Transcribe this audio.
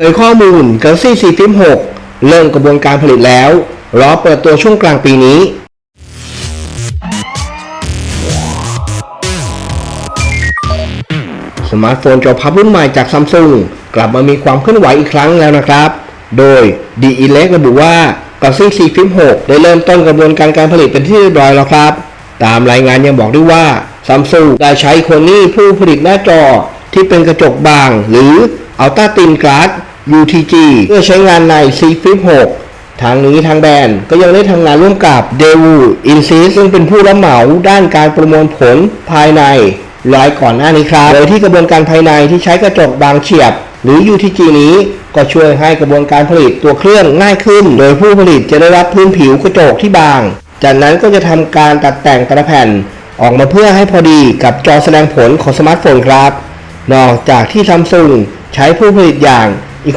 โดยข้อมูล Galaxy C Flip 6 เริ่มกระบวนการผลิตแล้ว รอเปิดตัวช่วงกลางปีนี้ สมาร์ทโฟนจอพับรุ่นใหม่จากซัมซุงกลับมามีความเคลื่อนไหวอีกครั้งแล้วนะครับ โดย d e l e c ระบุว่า Galaxy C Flip 6 ได้เริ่มต้นกระบวนการการผลิตเป็นที่เรียบร้อยแล้วครับ ตามรายงานยังบอกด้วยว่าซัมซุงได้ใช้โคนี่ผู้ผลิตหน้าจอที่เป็นกระจกบางหรือ Ultra Thin Glass UTG เพื่อใช้งานใน C Flip 6ทางนี้ทางแบรนด์ก็ยังได้ทำงานร่วมกับ d e v u Insys ซึ่งเป็นผู้รับเหมาด้านการประมวลผลภายในรายก่อนหน้านี้ครับ โดยที่กระบวนการภายในที่ใช้กระจกบางเฉียบ หรือ UTG นี้ก็ช่วยให้กระบวนการผลิตตัวเครื่องง่ายขึ้น โดยผู้ผลิตจะได้รับพื้นผิวกระจกที่บาง จากนั้นก็จะทำการตัดแต่งแต่ละแผ่นออกมาเพื่อให้พอดีกับจอแสดงผลของสมาร์ทโฟนครับ นอกจากที่ซัมซุงใช้ผู้ผลิตอย่าง